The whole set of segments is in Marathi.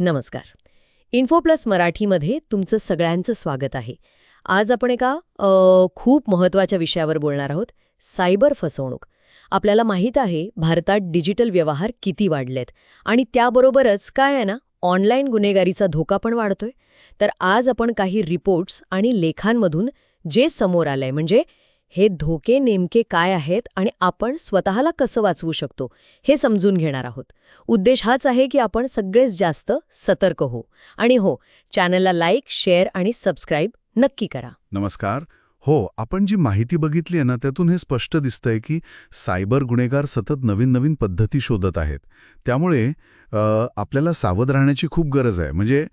नमस्कार. इन्फो प्लस मराठीमध्ये तुमचं सगळ्यांचं स्वागत आहे. आज आपण एका खूप महत्त्वाच्या विषयावर बोलणार आहोत सायबर फसवणूक. आपल्याला माहीत आहे भारतात डिजिटल व्यवहार किती वाढलेत. आणि त्याबरोबरच काय आहे ना ऑनलाईन गुन्हेगारीचा धोका पण वाढतोय. तर आज आपण काही रिपोर्ट्स आणि लेखांमधून जे समोर आलंय म्हणजे हे धोके नेमके काय आहेत आणि आपण स्वतःला कसं वाचवू शकतो हे समजून घेणार आहोत. उद्देश हाच आहे की आपण सगळेच जास्त सतर्क हो. आणि हो चॅनलला लाईक शेअर आणि सबस्क्राईब नक्की करा. नमस्कार. हो आपण जी माहिती बघितली आहे ना त्यातून हे स्पष्ट दिसतंय की सायबर गुन्हेगार सतत नवीन नवीन पद्धती शोधत आहेत. त्यामुळे आपल्याला सावध राहण्याची खूप गरज आहे. म्हणजे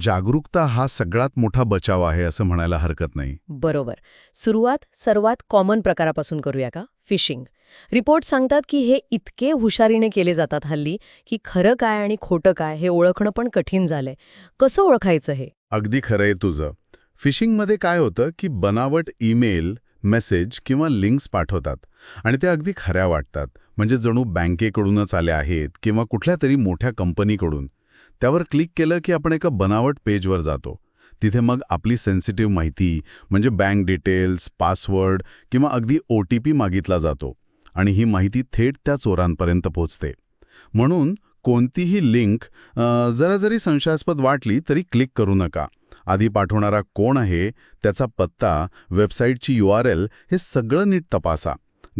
जागरूकता हा सगळ्यात मोठा बचाव आहे असं म्हणायला हरकत नाही. बरोबर. सुरुवात सर्वात कॉमन प्रकारापासून करूया का? फिशिंग रिपोर्ट सांगतात की हे इतके हुशारीने केले जातात हल्ली की खरं काय आणि खोटं काय हे ओळखणं पण कठीण झालंय. कसं ओळखायचं हे? अगदी खरंय तुझं. फिशिंगमध्ये काय होतं की बनावट ईमेल मेसेज किंवा लिंक्स पाठवतात आणि त्या अगदी खऱ्या वाटतात. म्हणजे जणू बँकेकडूनच आल्या आहेत किंवा कुठल्या तरी मोठ्या कंपनीकडून. त्यावर क्लिक केलं की आपण एका बनावट पेजवर जातो. तिथे मग आपली सेन्सिटिव्ह माहिती म्हणजे बँक डिटेल्स पासवर्ड किंवा अगदी ओ टी पी मागितला जातो. आणि ही माहिती थेट त्या चोरांपर्यंत पोहोचते म्हणून कोणतीही लिंक जरा जरी संशयास्पद वाटली तरी क्लिक करू नका. आधी पाठवणारा कोण आहे त्याचा पत्ता वेबसाईटची यू आर एल हे सगळं नीट तपासा.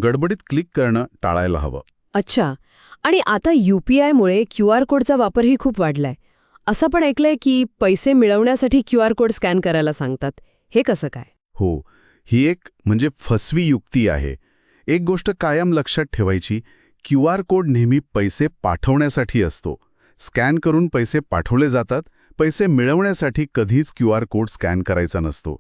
गडबडीत क्लिक करणं टाळायला हवं. अच्छा. आणि आता यू पी आयमुळे क्यू आर कोडचा वापरही खूप वाढलाय. असं पण ऐकलंय की पैसे मिळवण्यासाठी क्यू आर कोड स्कॅन करायला सांगतात. हे कसं काय? हो ही एक म्हणजे फसवी युक्ती आहे. एक गोष्ट कायम लक्षात ठेवायची क्यू आर कोड नेहमी पैसे पाठवण्यासाठी असतो. स्कॅन करून पैसे पाठवले जातात पैसे मिळवण्यासाठी कधीच क्यू आर कोड स्कॅन करायचा नसतो.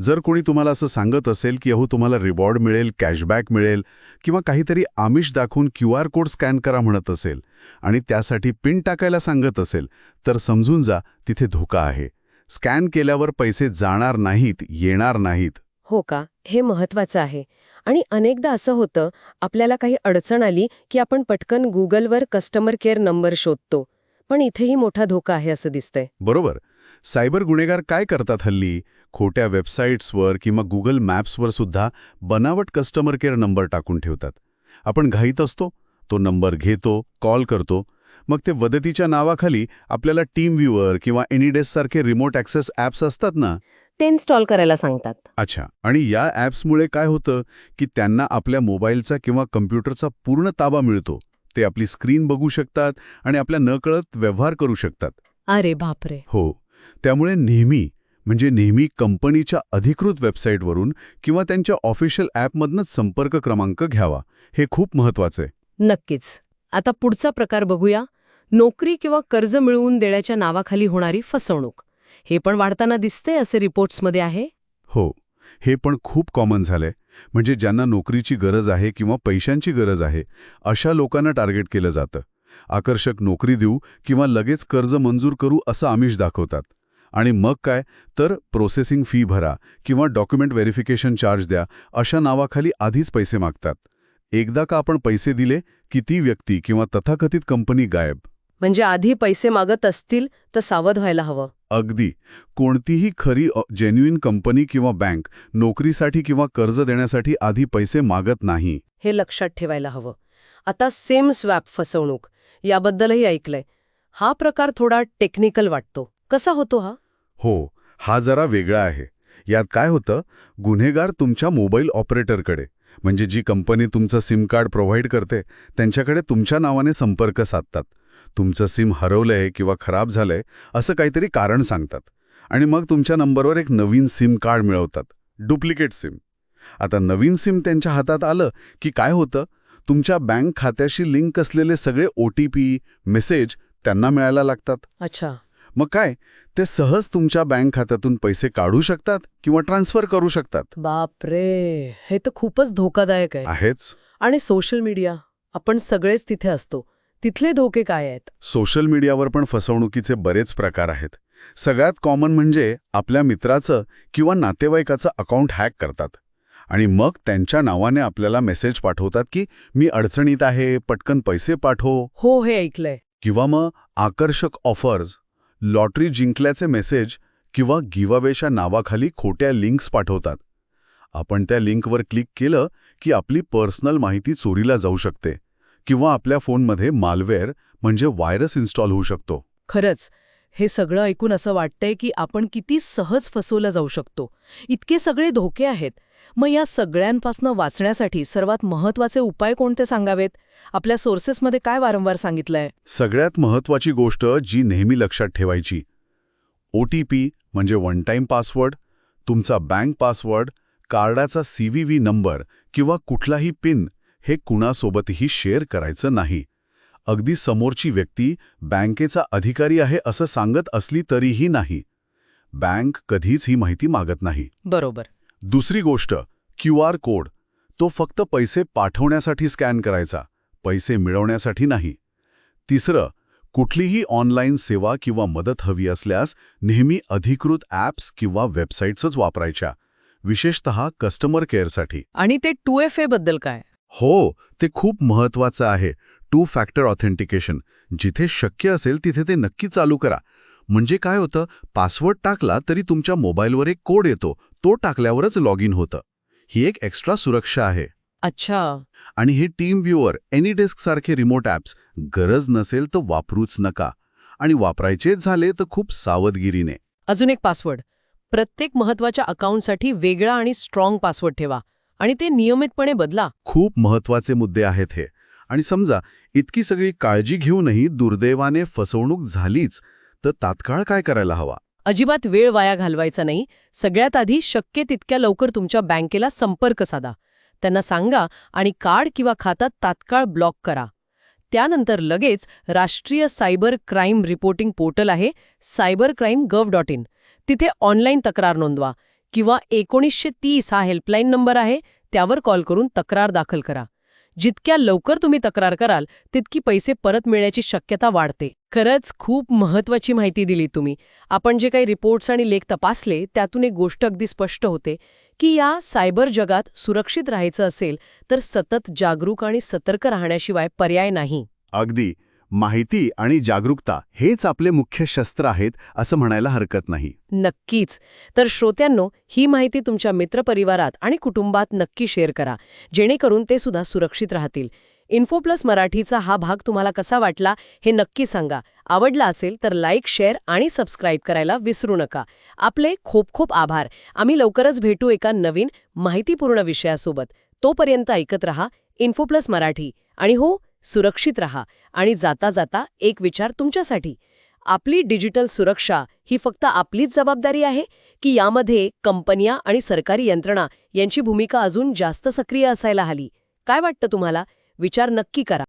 जर कोणी तुम्हाला असं सांगत असेल की अहो तुम्हाला रिवॉर्ड मिळेल कॅशबॅक मिळेल किंवा काहीतरी आमिष दाखवून क्यू आर कोड स्कॅन करा म्हणत असेल आणि त्यासाठी पिन टाकायला सांगत असेल तर समजून जा तिथे धोका आहे. स्कॅन केल्यावर पैसे जाणार नाहीत येणार नाहीत. हो का? हे महत्वाचं आहे. आणि अनेकदा असं होतं आपल्याला काही अडचण आली की आपण पटकन गुगलवर कस्टमर केअर नंबर शोधतो. पण इथेही मोठा धोका आहे असं दिसतंय. बरोबर. सायबर गुन्हेगार काय करतात हल्ली? खोट्या वेबसाईट्सवर किंवा गुगल मॅप्सवर सुद्धा बनावट कस्टमर केअर नंबर टाकून ठेवतात. आपण घाईत असतो तो नंबर घेतो कॉल करतो मग ते वदतीच्या नावाखाली आपल्याला टीम व्ह्यूअर किंवा एनीडेससारखे रिमोट ॲक्सेस ॲप्स असतात ना? ते इन्स्टॉल करायला सांगतात. अच्छा आणि या ॲप्समुळे काय होतं की त्यांना आपल्या मोबाईलचा किंवा कम्प्युटरचा पूर्ण ताबा मिळतो. ते आपली स्क्रीन बघू शकतात आणि आपल्या नकळत व्यवहार करू शकतात. अरे बापरे! हो. त्यामुळे नेहमी म्हणजे नेहमी कंपनीच्या अधिकृत वेबसाईटवरून किंवा त्यांच्या ऑफिशियल ॲपमधनंच संपर्क क्रमांक घ्यावा. हे खूप महत्वाचं आहे. नक्कीच. आता पुढचा प्रकार बघूया. नोकरी किंवा कर्ज मिळवून देण्याच्या नावाखाली होणारी फसवणूक. हे पण वाढताना दिसते असे रिपोर्ट्समध्ये आहे? हो. हे पण खूप कॉमन झालंय. म्हणजे ज्यांना नोकरीची गरज आहे किंवा पैशांची गरज आहे अशा लोकांना टार्गेट केलं जातं. आकर्षक नोकरी देऊ किंवा लगेच कर्ज मंजूर करू असं आमिष दाखवतात. आणि मग काय? तर प्रोसेसिंग फी भरा किंवा डॉक्युमेंट व्हेरिफिकेशन चार्ज द्या अशा नावाखाली आधीच पैसे मागतात. एकदा का आपण पैसे दिले की ती व्यक्ती किंवा तथाकथित कंपनी गायब? म्हणजे आधी पैसे मागत असतील तर सावध व्हायला हवं. अगदी. कोणतीही खरी जेन्युइन कंपनी किंवा बँक नोकरीसाठी किंवा कर्ज देण्यासाठी आधी पैसे मागत नाही. हे लक्षात ठेवायला हवं. आता सेम स्वॅप फसवणूक. याबद्दलही ऐकलंय. हा प्रकार थोडा टेक्निकल वाटतो. कसा होतो हा? हो हा जरा वेगळा आहे. यात काय होतं गुन्हेगार तुमच्या मोबाईल ऑपरेटरकडे म्हणजे जी कंपनी तुमचं सिम कार्ड प्रोव्हाइड करते त्यांच्याकडे तुमच्या नावाने संपर्क साधतात. तुमचं सिम हरवलंय किंवा खराब झालंय असं काहीतरी कारण सांगतात. आणि मग तुमच्या नंबरवर एक नवीन सिम कार्ड मिळवतात. Duplicate SIM. आता नवीन सिम त्यांच्या हातात आलं की काय होतं? तुमच्या बँक खात्याशी लिंक असलेले सगळे ओ टी पी मेसेज त्यांना मिळायला लागतात. अच्छा. मग काय? ते सहज तुमच्या बँक खात्यातून पैसे काढू शकतात किंवा ट्रान्सफर करू शकतात. बापरे! हे तर खूपच धोकादायक आहे. आहेच. आणि सोशल मीडिया? आपण सगळेच तिथे असतो. तिथले धोके काय आहेत? सोशल मीडियावर पण फसवणुकीचे बरेच प्रकार आहेत. सगळ्यात कॉमन म्हणजे आपल्या मित्राचं किंवा नातेवाईकाचं अकाउंट हॅक करतात. आणि मग त्यांच्या नावाने आपल्याला मेसेज पाठवतात की मी अडचणीत आहे पटकन पैसे पाठव. हो हे ऐकलंय. किंवा मग आकर्षक ऑफर्स लॉटरी जिंकल्याचे मेसेज किंवा गिवावेच्या नावाखाली खोट्या लिंक्स पाठवतात. आपण त्या लिंकवर क्लिक केलं की आपली पर्सनल माहिती चोरीला जाऊ शकते किंवा आपल्या फोनमध्ये मालवेअर म्हणजे व्हायरस इन्स्टॉल होऊ शकतो. खरंच हे सगळं ऐकून असं वाटतंय की आपण किती सहज फसवलं जाऊ शकतो. इतके सगळे धोके आहेत. मग या सगळ्यांपासून वाचण्यासाठी सर्वात महत्त्वाचे उपाय कोणते सांगावेत? आपल्या सोर्सेसमध्ये काय वारंवार सांगितलंय? सगळ्यात महत्वाची गोष्ट जी नेहमी लक्षात ठेवायची ओ टी पी म्हणजे वन टाईम पासवर्ड तुमचा बँक पासवर्ड कार्डाचा सी व्ही व्ही नंबर किंवा कुठलाही पिन हे कुणासोबतही शेअर करायचं नाही. अगदी समोरची व्यक्ती बँकेचा अधिकारी आहे असं सांगत असली तरीही नाही. बँक कधीच ही माहिती मागत नाही. बरोबर. दुसरी गोष्ट क्यू आर कोड. तो फक्त पैसे पाठवण्यासाठी स्कॅन करायचा पैसे मिळवण्यासाठी नाही. तिसरं कुठलीही ऑनलाईन सेवा किंवा मदत हवी असल्यास नेहमी अधिकृत ॲप्स किंवा वेबसाईट्सच वापरायच्या विशेषत कस्टमर केअरसाठी. आणि ते टू एफ ए बद्दल काय? हो ते खूप महत्वाचं आहे. Two factor authentication. जिथे शक्य असेल तिथे ते नक्की चालू करा. म्हणजे काय होतं? पासवर्ड टाकला तरी तुमच्या मोबाईलवर एक कोड येतो. तो टाकल्यावरच लॉग इन होतं. ही एक एक्स्ट्रा सुरक्षा आहे. अच्छा. आणि हे टीम व्ह्यूअर एनीडेस्क सारखे रिमोट ॲप्स गरज नसेल तर वापरूच नका. आणि वापरायचेच झाले तर खूप सावधगिरीने. अजून एक पासवर्ड. प्रत्येक महत्त्वाच्या अकाउंटसाठी वेगळा आणि स्ट्रॉंग पासवर्ड ठेवा. आणि ते नियमितपणे बदला. खूप महत्त्वाचे मुद्दे आहेत हे. आणि समजा इतकी सगळी काळजी घेऊनही दुर्दैवाने फसवणूक झालीच. तर तात्काळ काय करायला हवा? अजिबात वेळ वाया घालवायचा नाही. सगळ्यात आधी शक्य तितक्या लवकर तुमच्या बँकेला संपर्क साधा. त्यांना सांगा आणि कार्ड किंवा खातात तात्काळ ब्लॉक करा. त्यानंतर लगेच राष्ट्रीय सायबर क्राईम रिपोर्टिंग पोर्टल आहे cyber crime gov dot in. तिथे ऑनलाईन तक्रार नोंदवा किंवा एकोणीसशे तीस हा हेल्पलाईन नंबर आहे त्यावर कॉल करून तक्रार दाखल करा. जितक्या लवकर तुम्ही तक्रार कराल तितकी पैसे परत मिळण्याची शक्यता वाढते. खरंच खूप महत्वाची माहिती दिली तुम्ही. आपण जे काही रिपोर्ट्स आणि लेख तपासले त्यातून एक गोष्ट अगदी स्पष्ट होते की या सायबर जगात सुरक्षित राहायचं असेल तर सतत जागरूक आणि सतर्क राहण्याशिवाय पर्याय नाही. अगदी. माहिती आणि जागरूकता हेच आपले मुख्य शस्त्र आहेत असं म्हणायला हरकत नाही. नक्कीच. तर श्रोत्यांनो ही माहिती तुमच्या मित्रपरिवारात आणि कुटुंबात नक्की शेअर करा जेणेकरून ते सुद्धा सुरक्षित राहतील. इन्फो प्लस मराठीचा हा भाग तुम्हाला कसा वाटला हे नक्की सांगा. आवडला असेल तर लाईक शेअर आणि सबस्क्राईब करायला विसरू नका. आपले खूप खूप आभार. आम्ही लवकरच भेटू एका नवीन माहितीपूर्ण विषयासोबत. तोपर्यंत ऐकत रहा इन्फो प्लस मराठी. आणि हो सुरक्षित रहा आणि जाता जाता एक विचार तुमच्यासाठी. आपली डिजिटल सुरक्षा ही फक्त आपलीच जबाबदारी आहे की यामध्ये कंपन्या आणि सरकारी यंत्रणा यांची भूमिका अजून जास्त सक्रिय असायला हवी? काय वाटतं तुम्हाला? विचार नक्की करा.